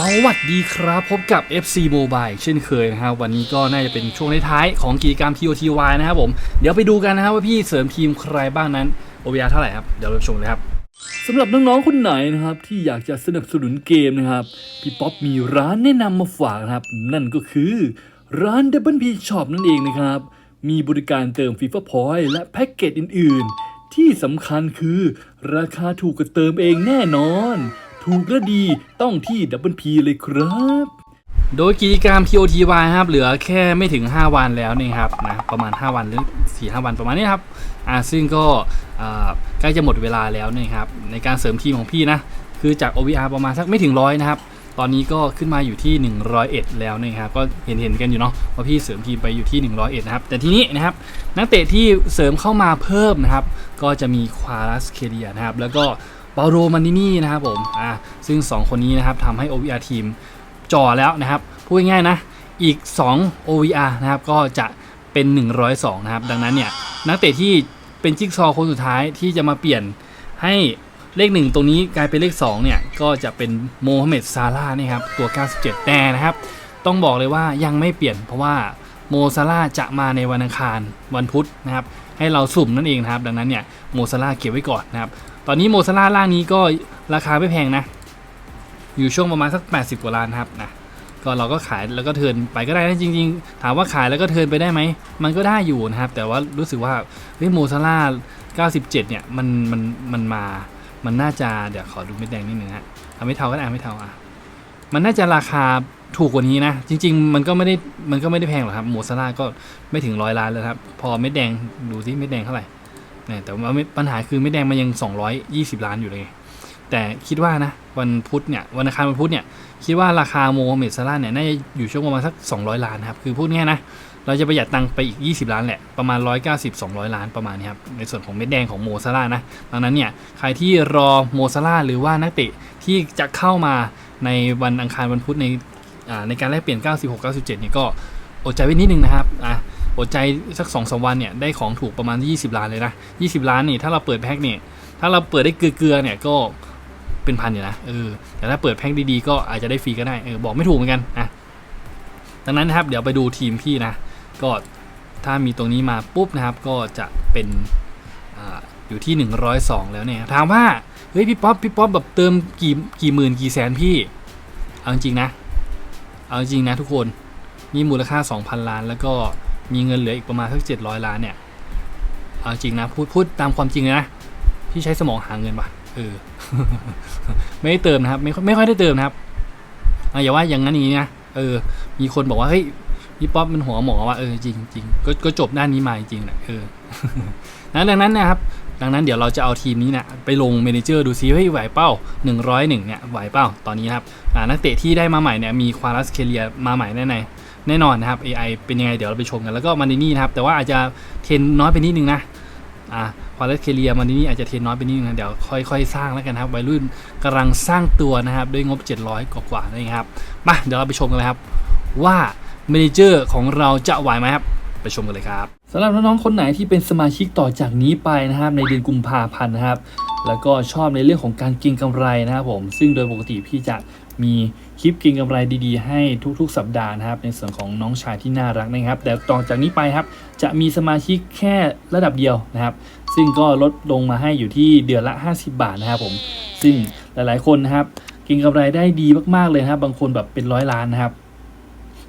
สวัสดีครับพบกับ FC Mobile เช่นเคยนะครับวันนี้ก็น่าจะเป็นช่วงท้ายของกิจกรรม TOTY นะครับผม เดี๋ยวไปดูกันนะครับว่าพี่เสริมทีมใครบ้างนั้น OVR เท่าไหร่ครับ เดี๋ยวเราไปชมเลยครับสำหรับน้องๆคนไหนนะครับ ที่อยากจะสนับสนุนเกมนะครับ พี่ป๊อปมีร้านแนะนำมาฝากนะครับ นั่นก็คือร้าน Double P Shop นั่นเองนะครับ มีบริการเติม FIFA Point และแพ็กเกจอื่น ๆ ที่สำคัญคือราคาถูกกว่าเติมเองแน่นอน ถูกและดีต้องที่ Double P เลยครับ โดยกิจกรรม TOTY ครับเหลือแค่ไม่ถึง 5 วันแล้วนี่ครับนะประมาณ 5 วันหรือ4 5 วันประมาณนี้ครับอ่าซึ่งก็ใกล้จะหมดเวลาแล้วนี่ครับในการเสริมทีมของพี่นะคือจาก OVR ประมาณสักไม่ถึงร้อยนะครับตอนนี้ก็ขึ้นมาอยู่ที่ 101 แล้วนะครับก็เห็นเห็นกันอยู่เนาะว่าพี่เสริมทีมไปอยู่ที่ 101 นะครับ แต่ทีนี้นะครับนักเตะที่เสริมเข้ามาเพิ่มนะครับ ก็จะมีควารัสเคเดียนะครับ แล้วก็ ปาโรมานินี่นะครับผมอ่าซึ่ง 2 คนนี้นะครับทำให้ OVR ทีมจ่อแล้วนะครับพูดง่ายๆนะ อีก 2 OVR นะครับก็จะเป็น 102 นะครับ ดังนั้นเนี่ยนักเตะที่เป็นจิ๊กซอว์คนสุดท้ายที่จะมาเปลี่ยนให้เลข 1 ตรงนี้กลายเป็นเลข 2 เนี่ย ก็จะเป็นโมฮัมเหม็ดซาร่านี่ครับตัว 97 แต่นะครับ ต้องบอกเลยว่ายังไม่เปลี่ยน เพราะว่าโมซาร่าจะมาในวันอังคารวันพุธนะครับให้เราสุ่มนั่นเองนะครับ ดังนั้นเนี่ยโมซาร่าเก็บไว้ก่อนนะครับ ตอนนี้โมซาร่าล่างนี้ก็ราคาไม่แพงนะ อยู่ช่วงประมาณสัก 80 กว่าล้านครับนะก็เราก็ขายแล้วก็เทินไปก็ได้นะจริง ๆ ถามว่าขายแล้วก็เทินไปได้ไหม มันก็ได้อยู่นะครับ แต่ว่ารู้สึกว่าเฮ้ยโมซาร่า97 เนี่ยมันมันมันมา มันน่าจะเดี๋ยวขอดูเม็ดแดงนิดนึงฮะเอาไม่เท่าก็ได้เอาไม่เท่าอะมันน่าจะราคาถูกกว่านี้นะ จริง ๆ มันก็ไม่ได้มันก็ไม่ได้แพงหรอกครับโมซาร่าก็ไม่ถึงร้อยล้านแล้วครับ พอเม็ดแดงดูที่เม็ดแดงเท่าไหร่ แต่ว่าปัญหาคือเม็ดแดงมันยัง 220 ล้านอยู่เลย แต่คิดว่านะวันพุธเนี่ยวันอังคารวันพุธเนี่ยคิดว่าราคาโมฮัมเหม็ดซาร่าเนี่ยน่าจะอยู่ช่วงประมาณสัก 200 ล้านครับคือพูดง่ายนะเราจะประหยัดตังค์ไปอีก 20 ล้านแหละ ประมาณ 190 200 ล้านประมาณนี้ครับในส่วนของเม็ดแดงของโมซาร่านะดังนั้นเนี่ยใครที่รอโมซาร่าหรือว่านักเตะที่จะเข้ามาในวันอังคารวันพุธในในการแลกเปลี่ยน 96 97เนี่ยก็อดใจไว้นิดนึงนะครับอะ อดใจสัก2อสวันเนี่ยได้ของถูกประมาณ 20 ล้านเลยนะ 20 ล้านนี่ถ้าเราเปิดแพ็คเนี่ยถ้าเราเปิดได้เกลือๆเนี่ยก็เป็นพันอยู่นะเออแต่ถ้าเปิดแพ็คดีๆก็อาจจะได้ฟรีก็ได้เออบอกไม่ถูกเหมือนกันอะดังนั้นนะครับเดี๋ยวไปดูทีมพี่นะ ก็ถ้ามีตรงนี้มาปุ๊บนะครับก็จะเป็นออยู่ที่ 102 แล้วเนี่ยถามว่าเฮ้ยพี่ป๊อปพี่ป๊อปแบบเติมกี่กี่หมื่นกี่แสนพี่ เอาจริงนะ เอาจริงนะทุกคนนี่มูลค่า 2,000 ล้านแล้วก็ มีเงินเหลืออีกประมาณสัก700ล้านเนี่ยเอาจริงนะพูดพูดตามความจริงเลยนะพี่ใช้สมองหาเงินปะเออไม่ได้เติมนะครับ ไม่ไม่ค่อยได้เติมนะครับอย่าว่าอย่างนั้นอย่างนี้นะเออ มีคนบอกว่าเฮ้ยพี่ป๊อปมันหัวหมอว่าเออจริงจริงก็ก็จบด้านนี้มาจริงนะเออนะดังนั้นนะครับ ดังนั้นเดี๋ยวเราจะเอาทีมนี้เนะไปลงเมนเจอร์ดูซิเฮ้ยไหวเป้า 101 เนี่ยไหวเป้าตอนนี้นะครับนักเตะที่ได้มาใหม่เนี่ยมีควารัสเคเลียมาใหม่แน่ๆ แน่นอนนะครับ AI เป็นยังไงเดี๋ยวเราไปชมกัน แล้วก็มานินี่นะครับ แต่ว่าอาจจะเทรนน้อยไปนิดนึงนะอ่าควาเลสเคเลียมันนี่อาจจะเทรนน้อยไปนิดนึงนะเดี๋ยวค่อยๆ สร้างแล้วกันครับวัยรุ่นกำลังสร้างตัวนะครับ ด้วยงบ 700 กว่าๆนะครับมาเดี๋ยวเราไปชมกันเลยครับว่าเมนเจอร์ของเราจะไหวไหมครับไปชมกันเลยครับสำหรับน้องๆคนไหนที่เป็นสมาชิกต่อจากนี้ไปนะครับ ในเดือนกุมภาพันธ์นะครับ แล้วก็ชอบในเรื่องของการกินกำไรนะครับผมซึ่งโดยปกติพี่จะมี คลิปเกินกำไรดีๆ ให้ทุกๆ สัปดาห์นะครับ ในส่วนของน้องชายที่น่ารักนะครับ แต่ต่อจากนี้ไปครับ จะมีสมาชิกแค่ระดับเดียวนะครับ ซึ่งก็ลดลงมาให้อยู่ที่เดือนละ 50 บาทนะครับผมซึ่งหลายๆ คนนะครับเกินกำไรได้ดีมากๆเลยนะครับ บางคนแบบเป็นร้อยล้านนะครับ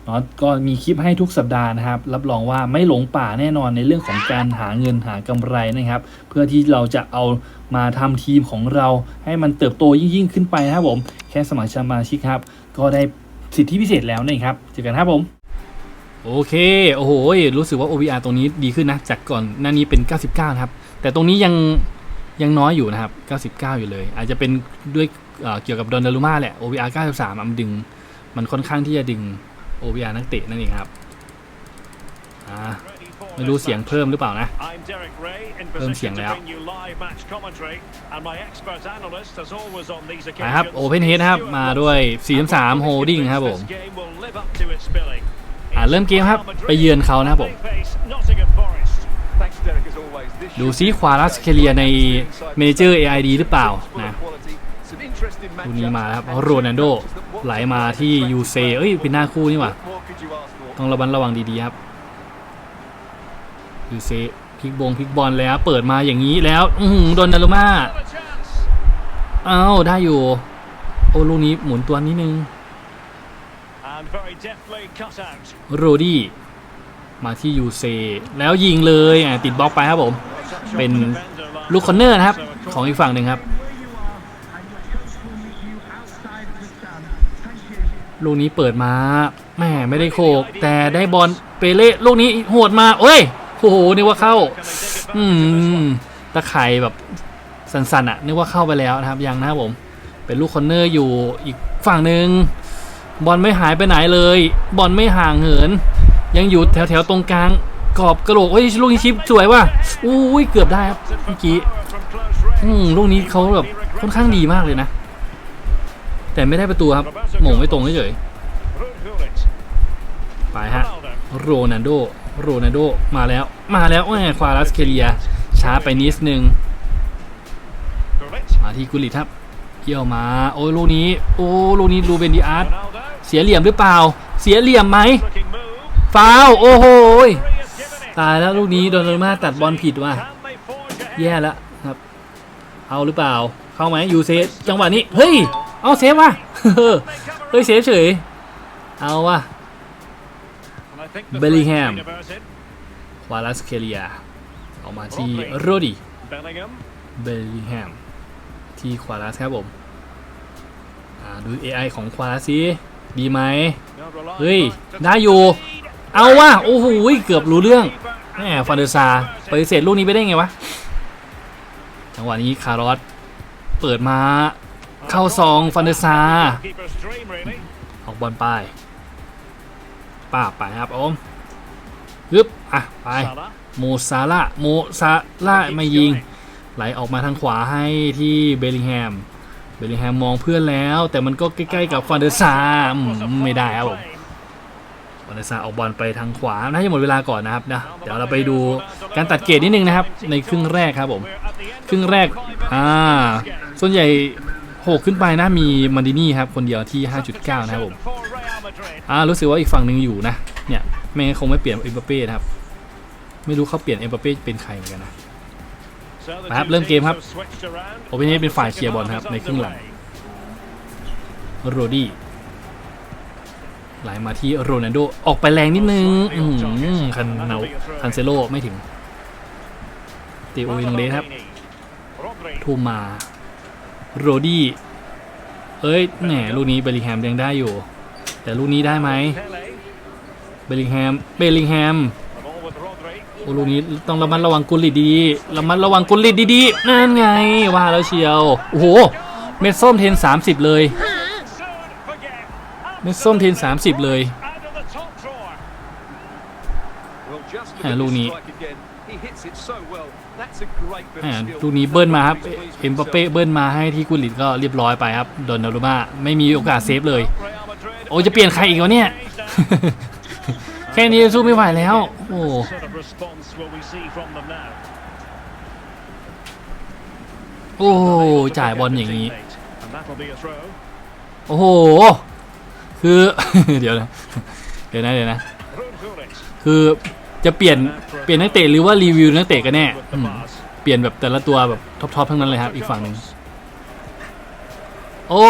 เนาะก็มีคลิปให้ทุกสัปดาห์นะครับ รับรองว่าไม่หลงป่าแน่นอนในเรื่องของการหาเงินหากำไรนะครับ เพื่อที่เราจะเอามาทำทีมของเราให้มันเติบโตยิ่งๆ ขึ้นไปนะครับผม แค่สมัครสมาชิกครับ ก็ได้สิทธิพิเศษแล้วนี่ครับเจอกันครับผมโอเค โอ้โห รู้สึกว่า OVR ตรงนี้ดีขึ้นนะ จากก่อนหน้านี้เป็น 99 นะครับ แต่ตรงนี้ยังยังน้อยอยู่นะครับ 99 อยู่เลย อาจจะเป็นด้วยเเกี่ยวกับดอนดารุมาแหละ OVR 93อะมันดึง มันค่อนข้างที่จะดึง OVR นักเตะนั่นเองครับ อ่า ไม่รู้เสียงเพิ่มหรือเปล่านะ เพิ่มเสียงแล้วนะครับ Open Head นะครับ มาด้วย 4-3 Holding ครับผมอ่าเริ่มเกมครับ ไปเยือนเขานะครับผม ดูซิควารัสเคเลียในเมเจอร์ AID หรือเปล่านะคู่คู่นี้มาแล้วครับโรนัลโดไหลมาที่ยูเซเอ้ยเป็นหน้าคู่นี่หว่าต้องระมัดระวังดีๆครับ ยูเซพลิกบงพลิกบอลแล้ว เปิดมาอย่างนี้แล้ว อือหือโดนดารุมา Another chance. เอ้าได้อยู่ โอ้ลูกนี้หมุนตัวนิดนึง And very deftly cut out. โรดี้มาที่ยูเซแล้วยิงเลยอะติดบล็อกไปครับผม เป็นลูกคอนเนอร์นะครับ ของอีกฝั่งหนึ่งครับ ลูกนี้เปิดมาแหม่ไม่ได้โขกแต่ได้บอลเปเล่ลูกนี้โหดมา โอ้ย โอ้โหนึกว่าเข้า อืมตะไคร่แบบสันๆอะนึกว่าเข้าไปแล้วนะครับยังนะครับผม เป็นลูกคอนเนอร์อยู่อีกฝั่งหนึ่งบอลไม่หายไปไหนเลย บอลไม่ห่างเหิน ยังอยู่แถวๆตรงกลางกรอบกระโหลกเอ้ยลูกนี้ชิปสวยว่ะอุ้ยเกือบได้ครับเมื่อกี้อืมลูกนี้เขาแบบค่อนข้างดีมากเลยนะ แต่ไม่ได้ประตูครับหม่งไม่ตรงเฉยไปฮะ โรนัลโดโรนัลโดมาแล้วมาแล้วแหมควาลัสเคเลีย ช้าไปนิดนึง มาที่กุลิครับเกี่ยวมา โอ้ลูกนี้ โอ้ลูกนี้ลูเบนดิอาร์ตเสียเหลี่ยมหรือเปล่า เสียเหลี่ยมไหมฟาวโอ้โหตายแล้วลูกนี้โดนมาตัดบอลผิดว่ะแย่แล้วครับ เอาหรือเปล่า เข้าไหมยูเซฟจังหวะนี้ เฮ้ย เอาเซฟว่ะเฮ้ยเซฟเฉย เอาว่ะ And I think the Bellingham. threat's been averted. ควาลัสเคเลียออกมาที่โรดิ Bellingham. เบลลิงแฮมที่ควาลัสครับผมอ่าดู AI ของควาลัสสิดีไหม Now relying เฮ้ย back to ได้อยู่ lead. เอาว่ะโอ้โหเกือบรู้เรื่องแหมฟันเดอร์ซาปฏิเสธลูกนี้ไปได้ไงวะจังหวะนี้คารอสเปิดมาเข้าซองฟันเดอร์ซา Keeper's dream, really. ออกบอลไป ป้าบไปครับผมฮึบอะไป Salah. โมซาร่าโมซาร่าไม่ยิง ไหลออกมาทางขวาให้ที่เบลลิงแฮม เบลลิงแฮมมองเพื่อนแล้ว แต่มันก็ใกล้ๆกับฟันเดอร์ซาอืมไม่ได้ครับผมฟันเดอร์ซาออกบอลไปทางขวาน่าจะหมดเวลาก่อนนะครับนะเดี๋ยวเราไปดูการตัดเกรดนิดนึงนะครับ ในครึ่งแรกครับผม We're at the end ครึ่งแรกอ่าส่วนใหญ่หกขึ้นไปนะมีมันดินี่ครับคนเดียวที่ 5.9 นะครับผม for Real Madrid. อ่ารู้สึกว่าอีกฝั่งหนึ่งอยู่นะ เนี่ยไม่งั้นคงไม่เปลี่ยนเอ็มบัปเป้นะครับ ไม่รู้เขาเปลี่ยนเอ็มบัปเป้เป็นใครเหมือนกันนะ So the ครับเริ่มเกมครับโอเปนเฮดเป็นฝ่ายเคลียร์บอลครับในครึ่งหลังโรดี้ไหลมาที่โรนัลโดออกไปแรงนิดนึงคันเนาคันเซโลไม่ถึงตีโอยังเลสครับทุ่มมาโรดี้เอ้ยแหมลูกนี้เบลลิแฮมยังได้อยู่ แต่ลูกนี้ได้ไหมเบลลิงแฮมเบลลิงแฮมโอ้ลูกนี้ต้องระมัดระวังกุลิตดีๆระมัดระวังกุลิตดีๆนั่นไงว่าแล้วเชียวโอ้โหเม็ดส้มเทน30เลย Soon forget. เม็ดส้มเทน30เลย Out of the top drawer. Well, just look À, at luôn this nhỉ. strike again. He hits it so well. That's a great bit แหม of skill. ลูกนี้เบิ้ลมาครับ เอ็มปเป้เบิ้ลมาให้ที่กุลิตก็เรียบร้อยไปครับ โดนนารุมาไม่มีโอกาสเซฟเลย โอ้จะเปลี่ยนใครอีกวะเนี่ย แค่นี้สู้ไม่ไหวแล้ว โอ้ Sort of response will we see from them now? โอ้จ่ายบอลอย่างนี้ And that'll be a throw. โอ้โห คือ เดี๋ยวนะ เดี๋ยวนะ เดี๋ยวนะ Ruud Gullit. คือจะเปลี่ยน เปลี่ยนนักเตะหรือว่ารีวิวนักเตะกันแน่ With อื the ม pass. เปลี่ยนแบบแต่ละตัวแบบท็อปๆทั้งนั้นเลยครับ อีกฝั่งหนึ่งโอ้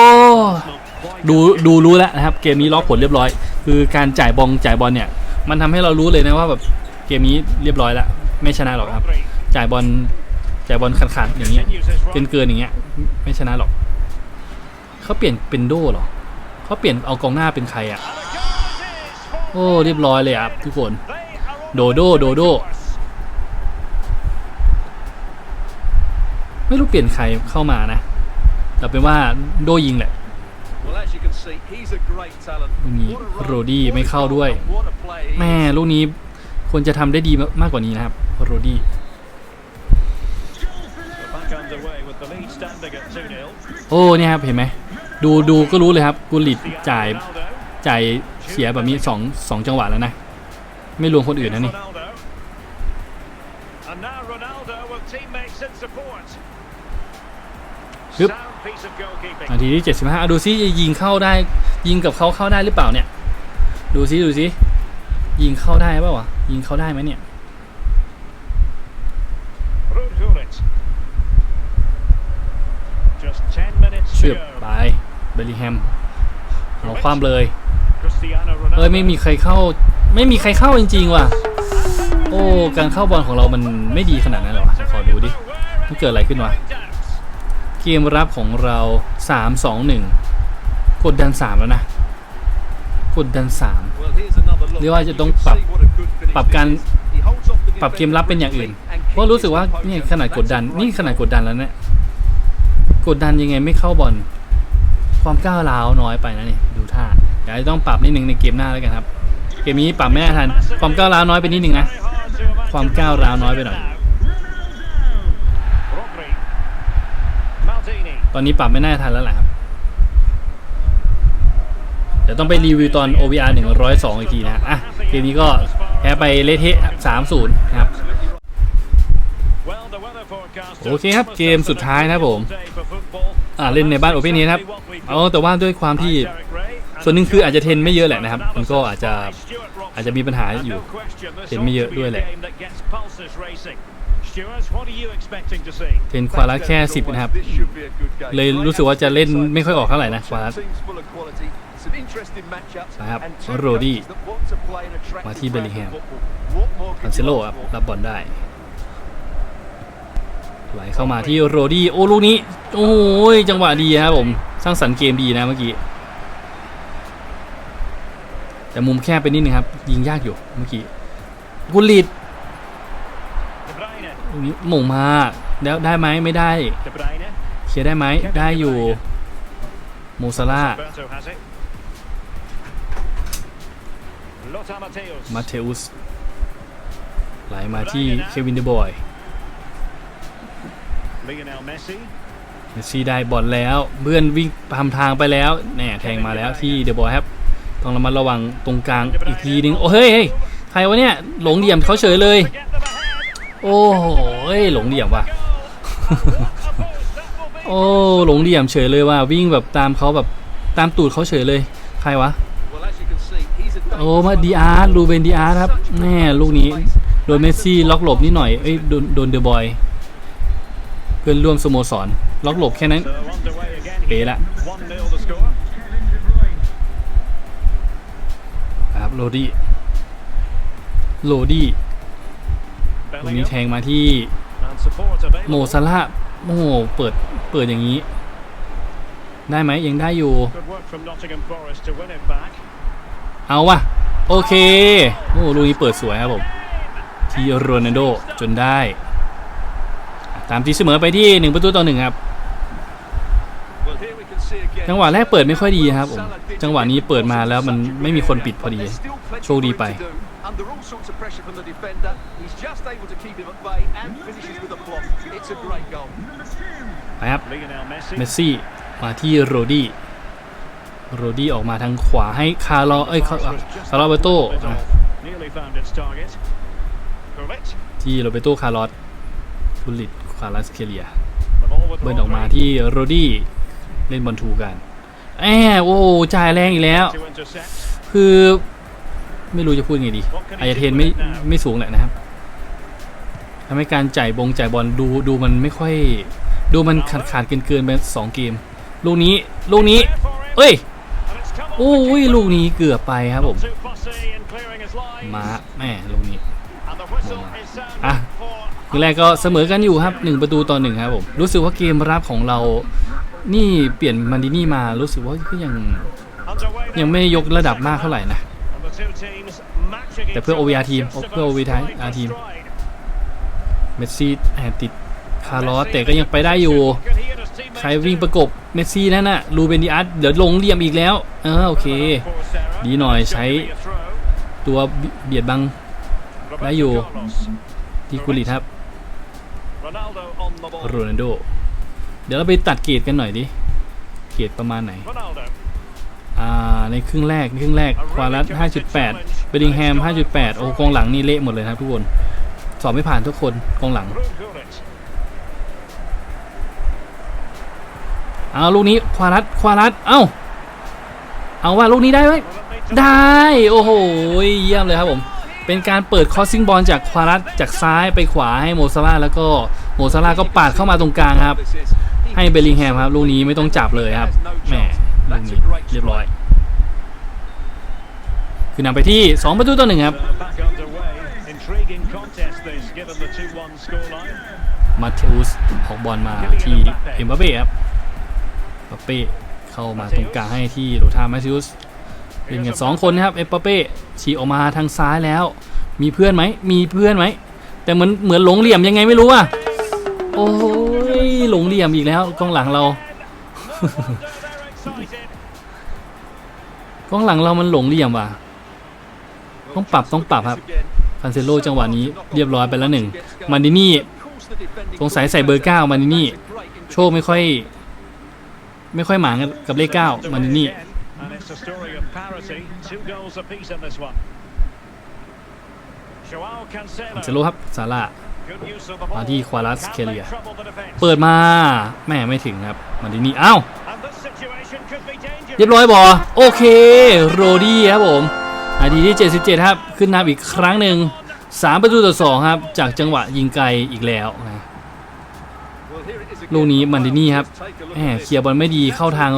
ดูดูรู้แล้วนะครับ เกมนี้ล็อกผลเรียบร้อย คือการจ่ายบอลจ่ายบอลเนี่ย มันทำให้เรารู้เลยนะว่าแบบเกมนี้เรียบร้อยแล้วไม่ชนะหรอกครับ จ่ายบอลจ่ายบอลขัดๆอย่างเงี้ยเกินเกินอย่างเงี้ย ไม่ชนะหรอกเขาเปลี่ยนเป็นโดหรอเขาเปลี่ยนเอากองหน้าเป็นใครอะโอ้เรียบร้อยเลยครับทุกคนโดโดโดโดไม่รู้เปลี่ยนใครเข้ามานะแต่เป็นว่าโดยิงแหละ ลูกนี้ What a run, โรดี้ what a ไม่เข้า goal, ด้วย and what a play he แม่ is. ลูกนี้ควรจะทำได้ดีมากกว่านี้นะครับโรดี้ We're back underway with the lead standing at 2-0. โอ้เนี่ยครับเห็นไหมดูดูก็รู้เลยครับกุลิตจ่าย Ronaldo. จ่ายเสียแบบนี้สองสองจังหวะแล้วนะ ไม่รวมคนอื่นนะนี่ ฮึบ Sound piece of goalkeeping. นาทีที่ 75อะดูซิยิงเข้าได้ ยิงกับเขาเข้าได้หรือเปล่าเนี่ย ดูซิดูซิยิงเข้าได้เปล่าวะยิงเข้าได้ไหมเนี่ย Ruud Gullit. Just 10 minutes เชื to อบ go. ไปเบลลิงแฮมเอาความเลย Cristiano เอ้ย Ronaldo. ไม่มีใครเข้า ไม่มีใครเข้าจริงๆว่ะ โอ้ การเข้าบอลของเรามันไม่ดีขนาดนั้นเหรอวะขอดูดิ มันเกิดอะไรขึ้นวะ เกมรับของเรา 3 2 1 กดดัน 3 แล้วนะ กดดัน 3 เรียกว่าจะต้องปรับปรับการปรับเกมรับเป็นอย่างอื่น เพราะรู้สึกว่าเนี่ยขนาดกดดันนี่ขนาดกดดันแล้วเนี่ยกดดันยังไงไม่เข้าบอลความก้าวร้าวน้อยไปนะนี่ดูท่าเดี๋ยวต้องปรับนิดนึงในเกมหน้าแล้วกันครับ เกมนี้ปรับไม่ได้ทัน ความก้าวร้าวน้อยไปนิดนึงนะ ความก้าวร้าวน้อยไปหน่อย ตอนนี้ปรับไม่น่าทันแล้วแหละครับ เดี๋ยวต้องไปรีวิวตอน OVR 102 อีกทีนะอะเกมนี้ก็แพ้ไปเลเทะ3-0 นะครับ โอเคครับเกมสุดท้ายนะผมอ่าเล่นในบ้านโอเ n น a ครับเอาแต่ว่าด้วยความที่ส่วนหนึ่งคืออาจจะเทนไม่เยอะแหละนะครับ มันก็อาจจะอาจจะมีปัญหาอยู่เทนไม่เยอะด้วยแหละ game that gets pulses racing. Stuart, what are you expecting to see? เทรนควาระแค่10นะครับ This should be a good game. เลยรู้สึกว่าจะเล่นไม่ค่อยออกเท่าไหร่นะควาระ Two teams full of quality, some interesting matchups, นะครับ and two โรดี้ coaches that want to play an attractive มาที่ brand of Bellingham football. What more could คันเซ you โล ask ครับ for? รับบอลได้ไหลเข้ามาที่โรดี้โอ้ลูกนี้ โอ้ยจังหวะดีครับผม สร้างสรรค์เกมดีนะเมื่อกี้ แต่มุมแคบไปนิดนึงครับ ยิงยากอยู่เมื่อกี้กุลิต หม่งมาแล้วได้ไหมไม่ได้ เคลียร์ได้ไหมได้อยู่โมซาร่ามาเทอุสไหลมาที่เควินเดบอยเมสซี่ได้บอลแล้วเพื่อนวิ่งทำทางไปแล้วแน่แทงมาแล้วที่เดบอยครับต้องระมัดระวังตรงกลางอีกทีนึงโอ้เฮ้ยใครวะเนี่ยหลงเหลี่ยมเขาเฉยเลย โอ้โหหลงเหลี่ยมว่ะ โอ้หลงเหลี่ยมเฉยเลยว่ะวิ่งแบบตามเขาแบบตามตูดเขาเฉยเลย ใครวะ โอ้มาดีอาร์ลูเบนดีอาร์ครับแน่ลูกนี้ โดนเมสซี่ล็อกหลบนิดหน่อยเอ้ยโดนโดนเดอะบอย เพื่อนร่วมสโมสร ล็อกหลบแค่นั้นเป๋ละครับโรดี้โรดี้ ตรงนี้ Bellingham. แทงมาที่ And support โม available. ซาร่าโอ้โหเปิดเปิดอย่างนี้ ได้ไหมยังได้อยู่ Good work from Nottingham Forest to win it back. เอาว่ะโอเคโอ้ลูกนี้เปิดสวยครับผมที่โรนัลโดจนได้อะตามที่เสมอไปที่1ประตูต่อหนึ่งครับ Well, here we can see again. จังหวะแรกเปิดไม่ค่อยดีครับผมจังหวะนี้เปิดมาแล้วมันไม่มีคนปิดพอดี โชคดีไป under all sorts of pressure from the defender. He's just able to keep him at bay and finishes with a block. It's a great goal. ไปครับ เมสซี่มาที่โรดี้ โรดี้ออกมาทางขวาให้คาร์ลอเอ้ยคาร์ลอเบโต้ที่โรเบโต้คาร์ลอสบุลิตคาร์ลัสเคเลีย เบิร์นออกมาที่โรดี้เล่นบอลทูกันแอบโอ้จ่ายแรงอีกแล้ว คือ ไม่รู้จะพูดไงดีอาจจะเทนไม่ไม่สูงแหละนะครับทำให้การจ่ายบงจ่ายบอลดูดูมันไม่ค่อย ดูมันขาดขาดเกินเกินไปสองเกม ลูกนี้ลูกนี้ เอ้ยโอ้ยลูกนี้เกือบไปครับผม มาแม่ลูกนี้อะ for ครึ่งแรกก็เสมอกันอยู่ครับหนึ่งประตูต่อหนึ่งครับผมรู้สึกว่าเกมรับของเรา นี่เปลี่ยนมันดินี่มารู้สึกว่าก็ยังยังไม่ยกระดับมากเท่าไหร่นะ แต่เพื่อ each other OVR ทีม just เพื่อ about OVR stride for ทีม stride. เมสซี่แอบติดคาร์ลอสแต่ก็ยังไปได้อยู่ Can he and his teammates ใครวิ่ง do? ประกบเมสซี่นั่นน่ะลูเบนดิอาร์ตเดี๋ยวลงเหลี่ยมอีกแล้วเออโอเค ดีหน่อยใช้ตัวเบียดบังได้อยู่ที่กุลิตครับ Ronaldo on the ball. โรนัลโด เดี๋ยวเราไปตัดเกรดกันหน่อยดิ เกรดประมาณไหน Ronaldo. อ่า ในครึ่งแรกครึ่งแรกควารัส5.8เบดิงแฮม 5.8 โอ้กองหลังนี่เละหมดเลยครับทุกคน สอบไม่ผ่านทุกคนกองหลังเอาลูกนี้ควารัตควารัตเอ้า เอาว่าลูกนี้ได้ไหมได้ โอ้โห เยี่ยมเลยครับผม เป็นการเปิดคอสซิ่งบอลจากควารัตจากซ้ายไปขวาให้โมซาร่าแล้วก็โมซาร่าก็ปาดเข้ามาตรงกลางครับ ให้เบลลิงแฮมครับ ลูกนี้ไม่ต้องจับเลยครับแหม ลูกนี้เรียบร้อย คือนำไปที่ 2 ประตูต่อหนึ่งครับ Uh, back underway. Intriguing contest this, given the 2-1 scoreline. มาเทอุสออกบอลมาที่เอ็มบัปเป้ครับบัปเป้เข้ามาตรงกลางให้ที่โรธามาเทอุสเล่นกันสองคนนะครับเอ็มบัปเป้ฉีกออกมาทางซ้ายแล้ว มีเพื่อนไหมมีเพื่อนไหมแต่เหมือนเหมือนหลงเหลี่ยมยังไงไม่รู้อะโอ้ยหลงเหลี่ยมอีกแล้วกองหลังเรา They're excited. กองหลังเรามันหลงเหลี่ยมว่ะ ต้องปรับต้องปรับครับฟันเซโลจังหวะนี้เรียบร้อยไปแล้วหนึ่งมาดินี่สงสัยใส่เบอร์เก้ามาดินี่ โชคไม่ค่อย ไม่ค่อยหมางกับเลขเก้ามาดินี่ And it's a story of parity. Two goals apiece in this one. Joao ฟันเซ Cancelo. โลครับซาร่า Good use of the ball. มาที่ควาลัส Can เคเลีย make trouble the defence. เปิดมาแม่ไม่ถึงครับ มาดินี่อ้าว เรียบร้อยบอโอเค โรดี้ครับผมนาทีที่ 77 ครับ ขึ้นนำอีกครั้งหนึ่ง3 ประตูต่อ 2 ครับ จากจังหวะยิงไกลอีกแล้วนะลูกนี้มันดินี่ครับแหมเคลียร์บอลไม่ดีเข้าทาง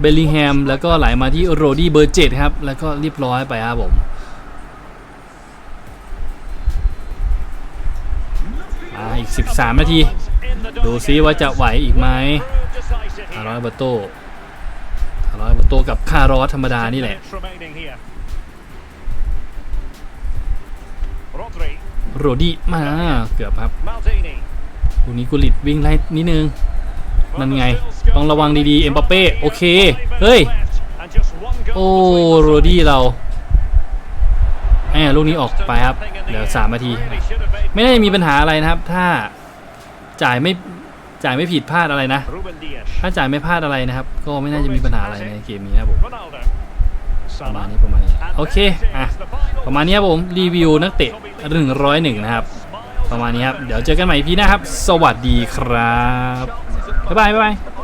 เบลลิงแฮม แล้วก็ไหลมาที่โรดี้เบอร์เจ็ดครับ แล้วก็เรียบร้อยไปครับผมมาอีก 13 นาที ดูซิว่าจะไหวอีกไหม Proved decisive คาร์ลอยเบอร์โต ร์ลอยเบอร์โตกับคารอสธรรมดานี่แหละ Minutes remaining here. Rodri, โรดี้มาเกือบครับ Maldini. ลูกนี้กุลิตวิ่งไล่นิดนึง นั่นไง ต้องระวังดีๆ เอ็มบัปเป้ โอเค เฮ้ย And just one goal โอ้ between the โร two. ดี้เราแหมลูกนี้ออกไปครับ เหลือสามนาที Really should have made ไม่น่าจะมีปัญหาอะไรนะครับ ถ้าจ่ายไม่ จ่ายไม่ผิดพลาดอะไรนะ Ruben Dias. ถ้าจ่ายไม่พลาดอะไรนะครับ ก็ไม่น่าจะมีปัญหาอะไรในเกมนี้นะครับผม Ronaldo. ประมาณ Salah. นี้ประมาณนี้ And โอเค there it is, อะ the final ประมาณนี้ครับผมรีวิวนักเตะหนึ่งร้อยหนึ่งนะครับ ประมาณนี้ครับ เดี๋ยวเจอกันใหม่พี่หนะครับ สวัสดีครับ บ๊ายบายบ๊ายบาย